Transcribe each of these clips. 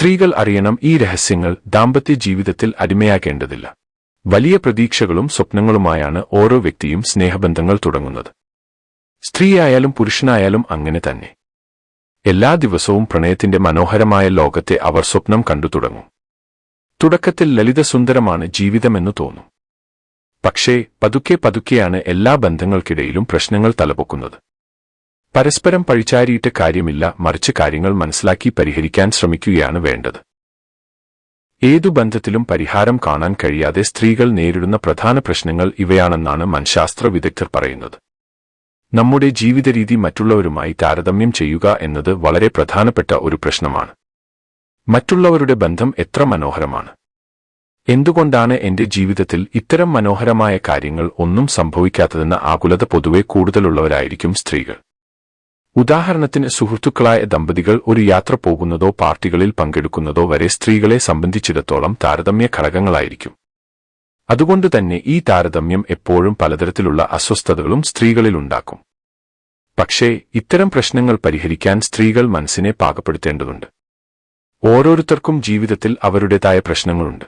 സ്ത്രീകൾ അറിയണം ഈ രഹസ്യങ്ങൾ ദാമ്പത്യ ജീവിതത്തിൽ അടിമയാക്കേണ്ടതില്ല വലിയ പ്രതീക്ഷകളും സ്വപ്നങ്ങളുമായാണ് ഓരോ വ്യക്തിയും സ്നേഹബന്ധങ്ങൾ തുടങ്ങുന്നത്. സ്ത്രീയായാലും പുരുഷനായാലും അങ്ങനെ തന്നെ. എല്ലാ ദിവസവും പ്രണയത്തിന്റെ മനോഹരമായ ലോകത്തെ അവർ സ്വപ്നം കണ്ടു തുടങ്ങും. തുടക്കത്തിൽ ലളിതസുന്ദരമാണ് ജീവിതമെന്നു തോന്നും. പക്ഷേ പതുക്കെ പതുക്കെയാണ് എല്ലാ ബന്ധങ്ങൾക്കിടയിലും പ്രശ്നങ്ങൾ തലപൊക്കുന്നത്. പരസ്പരം പഴിച്ചാരിയിട്ട് കാര്യമില്ല മറിച്ച് കാര്യങ്ങൾ മനസ്സിലാക്കി പരിഹരിക്കാൻ ശ്രമിക്കുകയാണ് വേണ്ടത്. ഏതു ബന്ധത്തിലും പരിഹാരം കാണാൻ കഴിയാതെ സ്ത്രീകൾ നേരിടുന്ന പ്രധാന പ്രശ്നങ്ങൾ ഇവയാണെന്നാണ് മനഃശാസ്ത്ര വിദഗ്ധർ പറയുന്നത്. നമ്മുടെ ജീവിതരീതി മറ്റുള്ളവരുമായി താരതമ്യം ചെയ്യുക എന്നത് വളരെ പ്രധാനപ്പെട്ട ഒരു പ്രശ്നമാണ്. മറ്റുള്ളവരുടെ ബന്ധം എത്ര മനോഹരമാണ്. എന്തുകൊണ്ടാണ് എന്റെ ജീവിതത്തിൽ ഇത്തരം മനോഹരമായ കാര്യങ്ങൾ ഒന്നും സംഭവിക്കാത്തതെന്ന ആകുലത പൊതുവെ കൂടുതലുള്ളവരായിരിക്കും സ്ത്രീകൾ. ഉദാഹരണത്തിന് സുഹൃത്തുക്കളായ ദമ്പതികൾ ഒരു യാത്ര പോകുന്നതോ പാർട്ടികളിൽ പങ്കെടുക്കുന്നതോ വരെ സ്ത്രീകളെ സംബന്ധിച്ചിടത്തോളം താരതമ്യ ഘടകങ്ങളായിരിക്കും. അതുകൊണ്ട് തന്നെ ഈ താരതമ്യം എപ്പോഴും പലതരത്തിലുള്ള അസ്വസ്ഥതകളും സ്ത്രീകളിലുണ്ടാക്കും പക്ഷേ ഇത്തരം പ്രശ്നങ്ങൾ പരിഹരിക്കാൻ സ്ത്രീകൾ മനസ്സിനെ പാകപ്പെടുത്തേണ്ടതുണ്ട്. ഓരോരുത്തർക്കും ജീവിതത്തിൽ അവരുടേതായ പ്രശ്നങ്ങളുണ്ട്.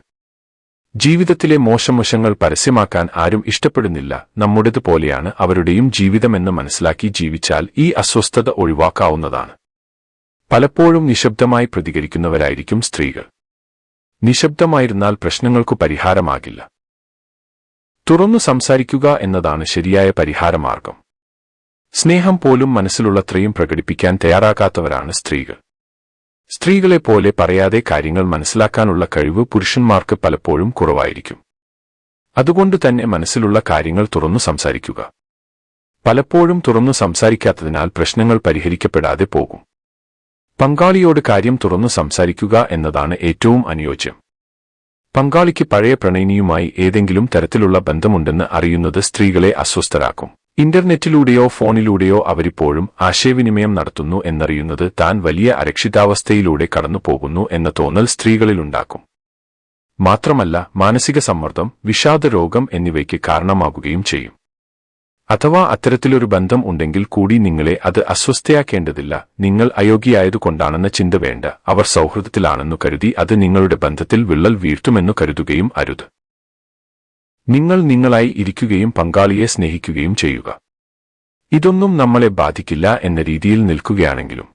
ജീവിതത്തിലെ മോശം വശങ്ങൾ പരസ്യമാക്കാൻ ആരും ഇഷ്ടപ്പെടുന്നില്ല. നമ്മുടേതുപോലെയാണ് അവരുടെയും ജീവിതമെന്ന് മനസ്സിലാക്കി ജീവിച്ചാൽ ഈ അസ്വസ്ഥത ഒഴിവാക്കാവുന്നതാണ്. പലപ്പോഴും നിശബ്ദമായി പ്രതികരിക്കുന്നവരായിരിക്കും സ്ത്രീകൾ. നിശബ്ദമായിരുന്നാൽ പ്രശ്നങ്ങൾക്കു പരിഹാരമാകില്ല. തുറന്നു സംസാരിക്കുക എന്നതാണ് ശരിയായ പരിഹാരമാർഗം. സ്നേഹം പോലും മനസ്സിലുള്ളത്രയും പ്രകടിപ്പിക്കാൻ തയ്യാറാകാത്തവരാണ് സ്ത്രീകൾ. സ്ത്രീകളെപ്പോലെ പറയാതെ കാര്യങ്ങൾ മനസ്സിലാക്കാനുള്ള കഴിവ് പുരുഷന്മാർക്ക് പലപ്പോഴും കുറവായിരിക്കും. അതുകൊണ്ട് തന്നെ മനസ്സിലുള്ള കാര്യങ്ങൾ തുറന്നു സംസാരിക്കുക. പലപ്പോഴും തുറന്നു സംസാരിക്കാത്തതിനാൽ പ്രശ്നങ്ങൾ പരിഹരിക്കപ്പെടാതെ പോകും. പങ്കാളിയോട് കാര്യം തുറന്നു സംസാരിക്കുക എന്നതാണ് ഏറ്റവും അനുയോജ്യം. പങ്കാളിക്ക് പഴയ പ്രണയിനിയുമായി ഏതെങ്കിലും തരത്തിലുള്ള ബന്ധമുണ്ടെന്ന് അറിയുന്നത് സ്ത്രീകളെ അസ്വസ്ഥരാക്കും. ഇന്റർനെറ്റിലൂടെയോ ഫോണിലൂടെയോ അവരിപ്പോഴും ആശയവിനിമയം നടത്തുന്നു എന്നറിയുന്നത് താൻ വലിയ അരക്ഷിതാവസ്ഥയിലൂടെ കടന്നുപോകുന്നു എന്ന തോന്നൽ സ്ത്രീകളിലുണ്ടാക്കും. മാത്രമല്ല മാനസിക സമ്മർദ്ദം വിഷാദരോഗം എന്നിവയ്ക്ക് കാരണമാകുകയും ചെയ്യും. അഥവാ അത്തരത്തിലൊരു ബന്ധം ഉണ്ടെങ്കിൽ കൂടി നിങ്ങളെ അത് അസ്വസ്ഥയാക്കേണ്ടതില്ല. നിങ്ങൾ അയോഗ്യയായതുകൊണ്ടാണെന്ന ചിന്ത വേണ്ട. അവർ സൗഹൃദത്തിലാണെന്നു കരുതി അത് നിങ്ങളുടെ ബന്ധത്തിൽ വിള്ളൽ വീഴ്ത്തുമെന്നു കരുതുകയും അരുത്. നിങ്ങൾ നിങ്ങളായി ഇരിക്കുകയും പങ്കാളിയെ സ്നേഹിക്കുകയും ചെയ്യുക. ഇതൊന്നും നമ്മളെ ബാധിക്കില്ല എന്ന രീതിയിൽ നിൽക്കുകയാണെങ്കിലും